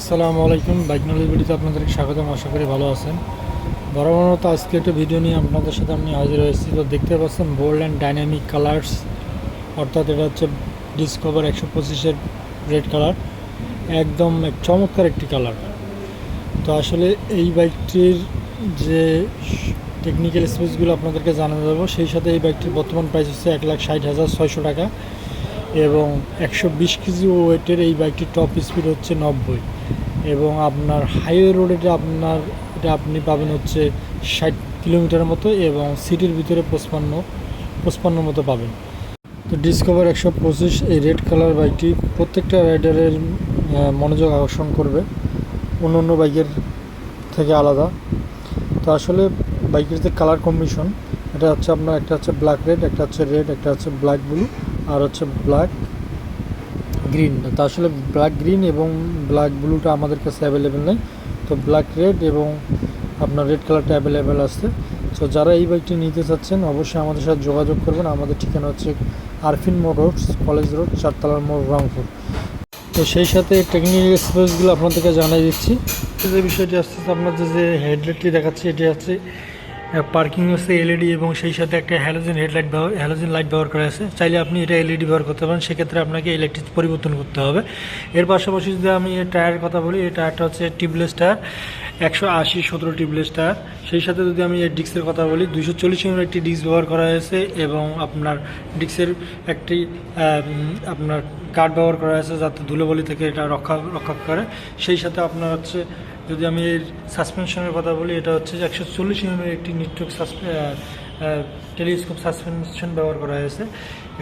আসসালামু আলাইকুম। Bike knowledge ভিডিওতে আপনাদেরকে স্বাগতম। আশা করি ভালো আছেন। বরাবর আজকে একটা ভিডিও নিয়ে আপনাদের সাথে আমি হাজির হয়েছি। তো দেখতে পাচ্ছেন বোল্ড অ্যান্ড ডাইনামিক কালার্স অর্থাৎ এটা হচ্ছে ডিসকভার একশো পঁচিশের রেড কালার একদম এক চমৎকার একটি কালার তো আসলে এই বাইকটির যে টেকনিক্যাল স্পেসগুলো আপনাদেরকে জানা যাব, সেই সাথে এই বাইকটির বর্তমান প্রাইস হচ্ছে এক লাখ ষাট হাজার ছয়শো টাকা। এবং একশো বিশ কেজি ওয়েটের এই বাইকটির টপ স্পিড হচ্ছে নব্বই। এবং আপনার হাইওয়ে রোডে আপনার, এটা আপনি পাবেন হচ্ছে ষাট কিলোমিটার মতো এবং সিটির ভিতরে পঁচপান্ন পঁচপান্ন মতো পাবেন। তো ডিসকভার একশো পঁচিশ এই রেড কালার বাইকটি প্রত্যেকটা রাইডারের মনোযোগ আকর্ষণ করবে। অন্য অন্য বাইকের থেকে আলাদা। তো আসলে বাইকের যে কালার কম্বিনেশন এটা হচ্ছে আপনার, একটা হচ্ছে ব্ল্যাক রেড একটা হচ্ছে রেড একটা হচ্ছে ব্ল্যাক ব্লু আর হচ্ছে ব্ল্যাক গ্রিন তো আসলে ব্ল্যাক গ্রিন এবং ব্ল্যাক ব্লুটা আমাদের কাছে অ্যাভেলেবেল নেই। তো ব্ল্যাক রেড এবং আপনার রেড কালারটা অ্যাভেলেবেল আছে। তো যারা এই বাইকটি নিতে চাচ্ছেন, অবশ্যই আমাদের সাথে যোগাযোগ করবেন। আমাদের ঠিকানা হচ্ছে আরফিন মোটরস কলেজ রোড, চারতলার মোড়, রংপুর। তো সেই সাথে টেকনিক্যাল স্পেসগুলো আপনাদেরকে জানাই দিচ্ছি। যে বিষয়টি আসছে আপনাদের যে হেডলাইটটি দেখাচ্ছে, এটি হচ্ছে পার্কিং হচ্ছে এলইডি এবং সেই সাথে একটা হ্যালোজেন হেডলাইট ব্যবহার হ্যালোজেন লাইট ব্যবহার করা আছে। চাইলে আপনি এটা এলইডি ব্যবহার করতে পারেন, সেক্ষেত্রে আপনাকে ইলেকট্রিক পরিবর্তন করতে হবে। এর পাশাপাশি যদি আমি টায়ারের কথা বলি, এই টায়ারটা হচ্ছে টিউবলেস টায়ার একশো আশি সতেরো টিউবলেস টায়ার সেই সাথে যদি আমি এই ডিস্কের কথা বলি দুশো চল্লিশ এমএম একটি ডিস্ক ব্যবহার করা হয়েছে এবং আপনার ডিস্কের একটি আপনার কাঠ ব্যবহার করা হয়েছে যাতে ধুলোবলি থেকে এটা রক্ষা রক্ষা করে। সেই সাথে আপনার হচ্ছে, যদি আমি এর সাসপেনশনের কথা বলি, এটা হচ্ছে একশো চল্লিশ এমএমের একটি নিট্রক টেলিস্কোপ সাসপেনশন ব্যবহার করা হয়েছে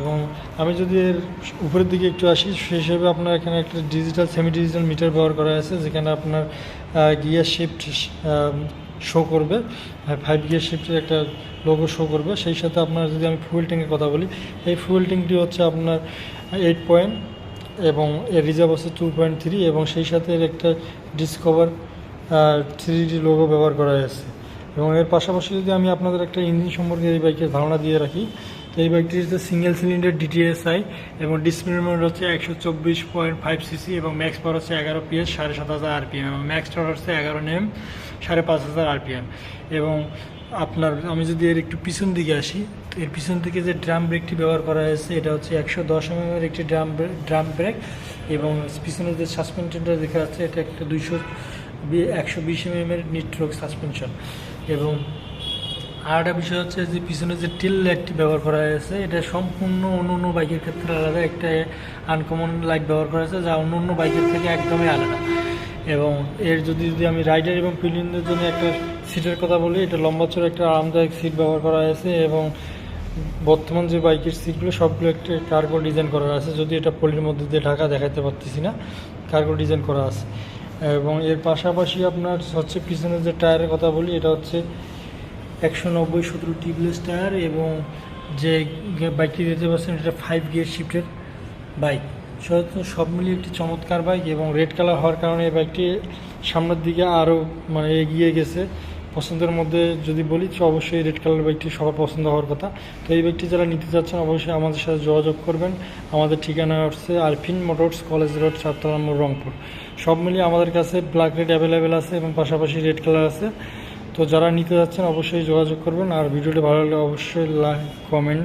এবং আমি যদি এর উপরের দিকে একটু আসি সেই হিসেবে আপনার এখানে একটা ডিজিটাল সেমি ডিজিটাল মিটার ব্যবহার করা হয়েছে, যেখানে আপনার গিয়ার শিফট শো করবে ফাইভ গিয়ার শিফটের একটা লোগো শো করবে। সেই সাথে আপনার যদি আমি ফুয়েল ট্যাঙ্কের কথা বলি, এই ফুয়েল ট্যাঙ্কটি হচ্ছে আপনার এইট পয়েন্ট এবং এর রিজার্ভ আছে টু পয়েন্ট থ্রি এবং সেই সাথে এর একটা ডিসকভার থ্রি ডি লোগো ব্যবহার করা হয়েছে। এবং এর পাশাপাশি যদি আমি আপনাদের একটা ইঞ্জিন সম্পর্কে এই বাইকের ধারণা দিয়ে রাখি, তো এই বাইকটি হচ্ছে সিঙ্গেল সিলিন্ডার ডিটিএসআই এবং ডিসপ্লে মোড হচ্ছে একশো চব্বিশ পয়েন্ট ফাইভ সিসি এবং ম্যাক্স পাওয়ার হচ্ছে এগারো পিএস, সাড়ে সাত হাজার আরপিএম এবং ম্যাক্স পাওয়ার হচ্ছে এগারো নেম সাড়ে পাঁচ হাজার আরপিএম। এবং আপনার, আমি যদি এর একটু পিছন দিকে আসি এর পিছন দিকে যে ড্রাম ব্রেকটি ব্যবহার করা হয়েছে, এটা হচ্ছে একশো দশ এর একটি ড্রাম ড্রাম ব্রেক এবং পিছনের যে সাসপেনশনটা দেখা যাচ্ছে, এটা একটা দুইশো একশো বিশ এম এর নিট্রোক সাসপেনশন এবং আর একটা বিষয় হচ্ছে যে পিছনে যে টিল লাইটটি ব্যবহার করা হয়েছে, এটা সম্পূর্ণ অন্য অন্য বাইকের ক্ষেত্রে আলাদা একটা আনকমন লাইট ব্যবহার করা হয়েছে, যা অন্য অন্য বাইকের থেকে একদমই আলাদা। এবং এর যদি যদি আমি রাইডার এবং পিলিয়নদের জন্য একটা সিটের কথা বলি, এটা লম্বা চড়া একটা আরামদায়ক সিট ব্যবহার করা হয়েছে এবং বর্তমান যে বাইকের সিটগুলো সবগুলো একটা কার্গো ডিজাইন করা আছে। যদি এটা পলির মধ্যে দিয়ে ঢাকা দেখাতে পারতেছি না কার্গো ডিজাইন করা আছে। এবং এর পাশাপাশি আপনার হচ্ছে পিছনের যে টায়ারের কথা বলি, এটা হচ্ছে একশো নব্বই সতেরো টিউবলেস টায়ার এবং যে বাইকটি দেখতে পাচ্ছেন, এটা ফাইভ গিয়ার শিফটের বাইক। সব সব মিলিয়ে একটি চমৎকার বাইক এবং রেড কালার হওয়ার কারণে এই বাইকটি সামনের দিকে আরও মানে এগিয়ে গেছে। পছন্দের মধ্যে যদি বলি, তো অবশ্যই রেড কালার বাইকটি সবার পছন্দ হওয়ার কথা। তো এই বাইকটি যারা নিতে চাচ্ছেন, অবশ্যই আমাদের সাথে যোগাযোগ করবেন। আমাদের ঠিকানা হচ্ছে আরফিন মোটরস কলেজ রোড চারতলা মোড়, রংপুর। সব মিলিয়ে আমাদের কাছে ব্ল্যাক রেড অ্যাভেলেবেল আছে এবং পাশাপাশি রেড কালার আছে। তো যারা নিতে যাচ্ছেন, অবশ্যই যোগাযোগ করবেন। আর ভিডিওটি ভালো লাগলে অবশ্যই লাইক কমেন্ট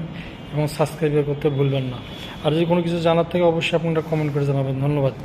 এবং সাবস্ক্রাইব করতে ভুলবেন না। আর যদি কোনো কিছু জানার থেকে, অবশ্যই আপনারা কমেন্ট করে জানাবেন। ধন্যবাদ।